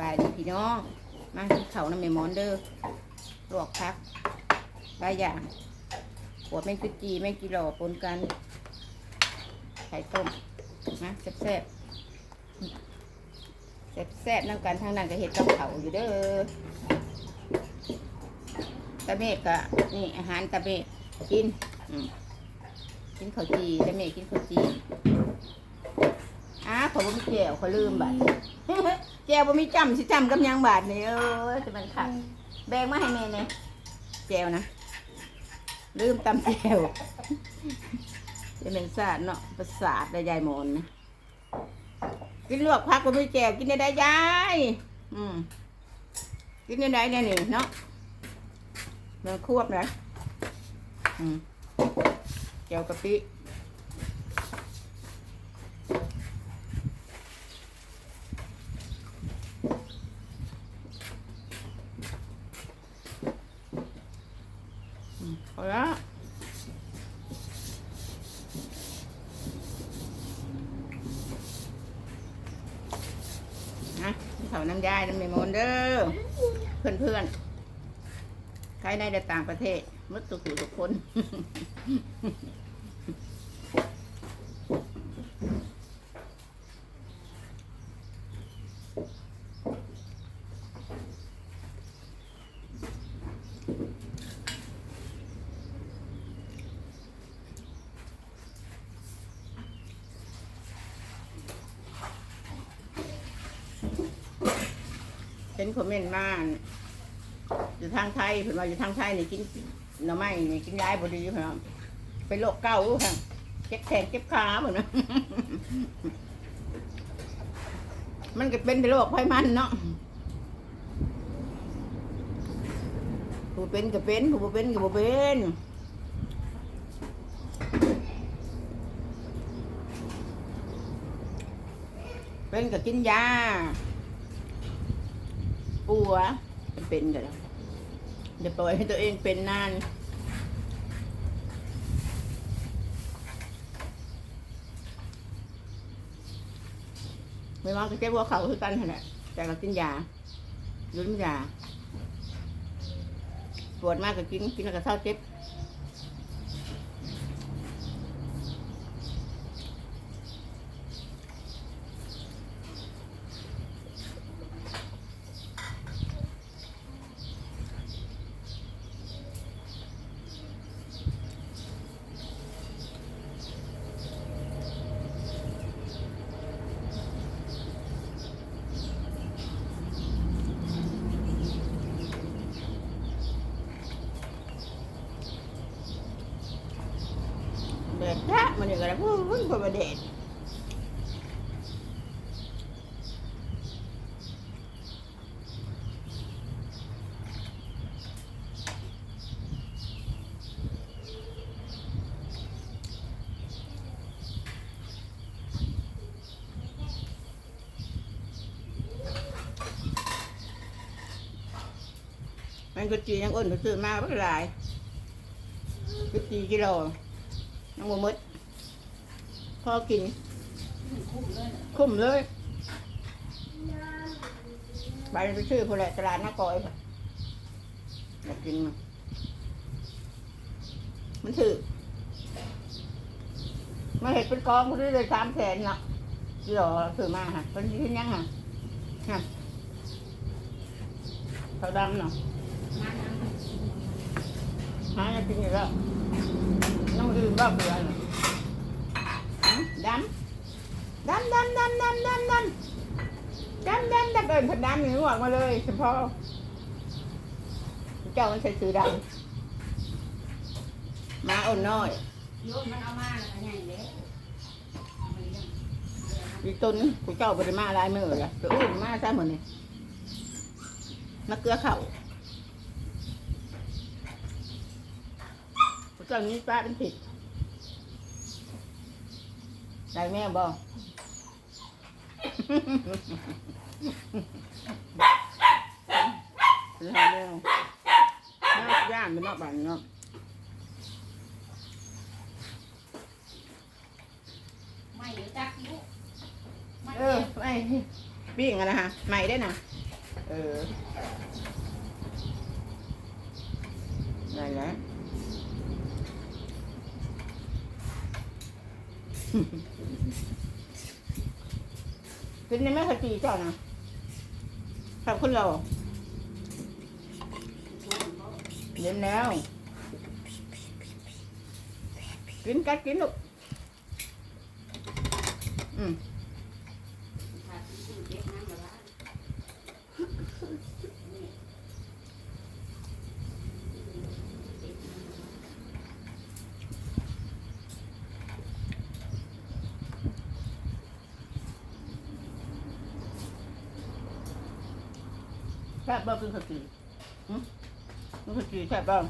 บายดีพี่น้อง มากินข้าน้ำเมมอนเด้อลวกพักหลายอย่างขวดแมงกุจีแมงกิโลปนกัน ไข่ต้มนะแซ่บแซ่บแซ่บแซ่บๆน้ำกันทางนั้นก็เห็ดกับเขาอยู่เด้อตะเมกกะนี่อาหารตะเมกกินกินข้าวจีตะเมกกินข้าวจี อ้าขอบ่มีแก้วเขาลืมบัดแจวบ่มีจำสิจำกับหยังบาทนี่เออจะมันขัดแบงมาให้แม่เนี่ยแจวนะ ลืมตำแจวจะเป็นศาสตร์เนาะประสาทได้ยายหมอนนะกินลวกพักบ่มีแจวกินได้ได้ยายอืมกินได้ได้เนี่ยนี่เนาะมันควบนะอืมแจวกะปิ เอาละนะเขาน้ำยายน้ำเมมอนเด้อเพื่อนเพื่อนใครในแต่ต่างประเทศมุดตุกุทุกคน เห็นคอมเมนต์มาอยู่ทางไทยเพิ่นว่าอยู่ทางไทยนี่กินหน่อไม้นี่กินย้ายบ่ดีเพิ่นว่าเป็นโรคเก่าอยู่ค่ะเจ็บแขนเจ็บขาเหมือนะมันก็เป็นโรคไฟมันเนาะผู้เป็นก็เป็นผู้บ่เป็นก็บ่เป็นเป็นก็กินยา ปัวเป็นกันแล้วเดี๋ยวปล่อยให้ตัวเองเป็นนานไม่ว่าจะเจ็บหัวเข่าคือกันนั่นแหละแต่เรากินยาลุ้นยาปวดมากก็กินกินแล้วก็เศร้าเจ็บ เด็ดแท้ มันนี่ก็ได้พูดพูดพูดมาเด็ดมันก็จียังอ้นก็ซื้อมาไม่เป็นไรก็จีกิโลน้องโมมดพ อกิน คุ้มเลย ไปไปซื้อพอแหละตลาดน้ากอยค่ะอยากกินมามันถือมาเห็ดเป็นกองก็ได้เลยสามแสนเนาะที่หรอซื้อมาค่ะเป็นที่ยังค่ะฮะเขาดำเนาะหาจะกินอยู่แล้วน้องดื่มบ้าเบื่อน่ะ ดำดำดำดำดำดำดำดำดำดำเอิญผัดดำหนึ่งหวังมาเลยเฉพาะเจ้ามันใส่ซื้อดำมาอ่อนน้อยโยนมันเอามาแล้วก็ใหญ่เด้อีตุนกูเจ้าบริมาลายมือเลยไปอุ้มมาซะเหมือนนี่มาเกลือเข่ากูเจ้านี้ป้าเป็นผิด ได้แม่บ่เรื่องเรื่องน่าย่านเป็นนอกบ้านเนาะไม่หรือจักยุไม่เออไม่ปิ้งอะนะฮะใหม่ได้นะเออนั่นแหล เป็นได้ไหมขจีเจ้านะขอบคุณเราเย็นแล้ว กินกัดกินลูกอืม ขาดที่เก็บน้ำมาละ แซ่บบ้างกินขจีอืมกินขจีแซ่บบ้าง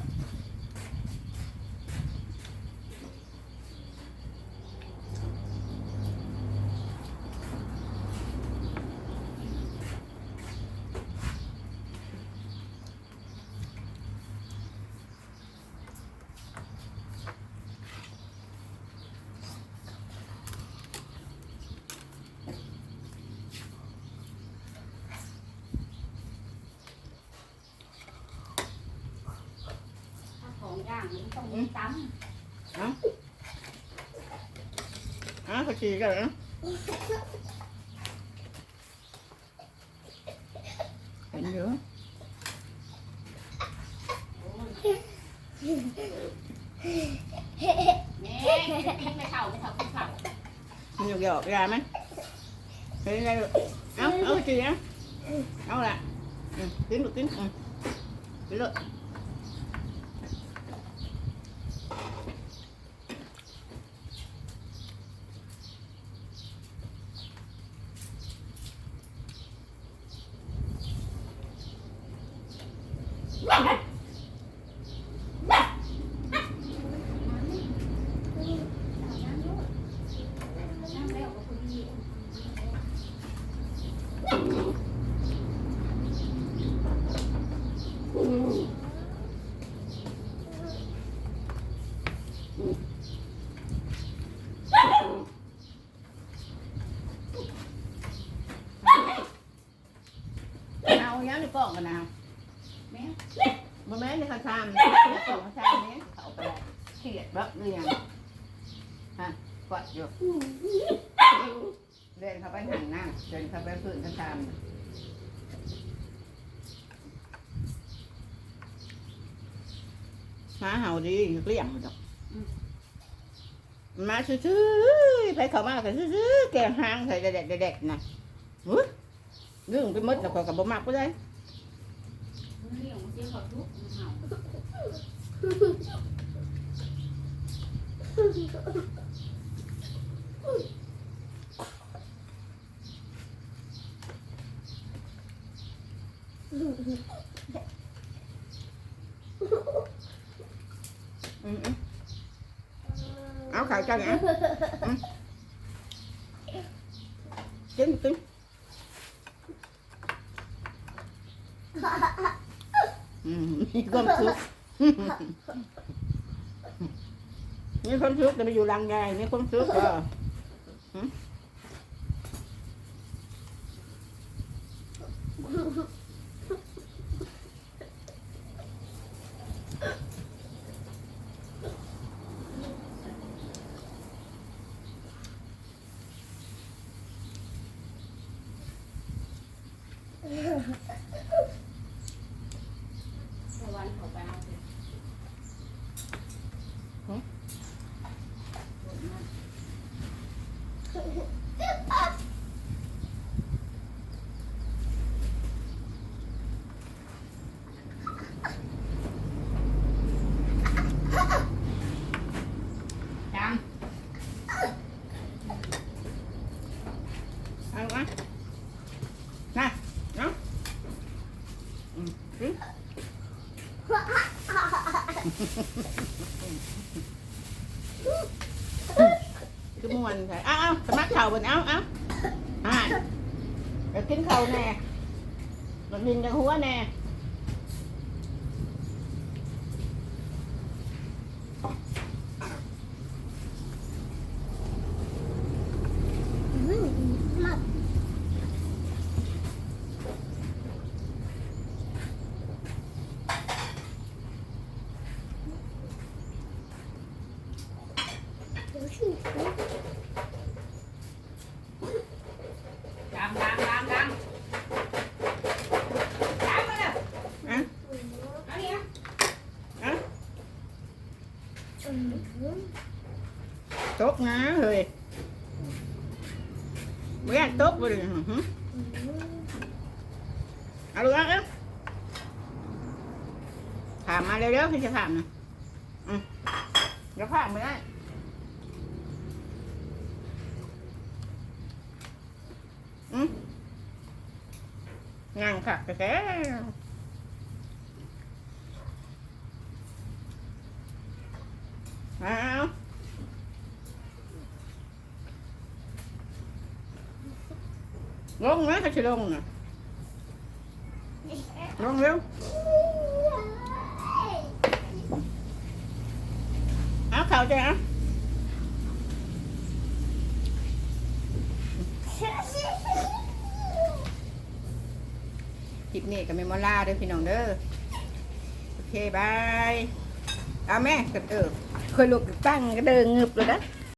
ย่างมันต้องมีตอะขจีกันนะเห็นอยู่ำแม่กินไม่เท่าไม่เท่ากินเท่ามันหยอกหยอกยาไหมเห็นไงลูกเอาเอาขจีเอาเอาละอืมกินลูกกินอืมกินเลย เอาย้ำในกล่องกันนะแม่บ่แม่นในข้าวชามข้าวชามนี้เขาไปเขียดบักเรียงฮะกอดอยู่เดินเข้าไปหางนั่งเดินเข้าไปพื้นข้าวชามมาเห่าดีเกลี้ยงหมดดอกมาซื่อๆไปเขามากันซื่อๆแกงหางใส่เด็ดๆนะเรื่องไปมดแล้วก็กับบมักก็ได้ เลี้ยงมันเสียเขาทุกมันเห่าเอาขายกันนะอืมกินกิน อืมมีความสุข มีความสุขแต่มาอยู่รังไงมีความสุขก็หืมจำเอามาน่ะเนาะอืมกิน คือม่วนใช่อ้าวอ้าวสมัครเข่าบนเอ้าเอ้าอ่าเดี๋ยวกินเข่าแน่มันบินกันหัวแน่ นะเฮ้ยไม่อยากตกเลยอื้อหือเอาลูกเอาเอาถามมาเร็วๆพี่จะถามนะอืมเดี๋ยวถามไม่ได้อืมงานค่ะแค่เอาล งไหมเขาจะลงนะลงเร็วเอาเขาจะเอาคลิปนี้กับเมมอล่าเด้วยพี่น้องเด้อโอเคบาย เอาแม่กับเออเคยลุกตั้งก็เดินงึบเลยนะ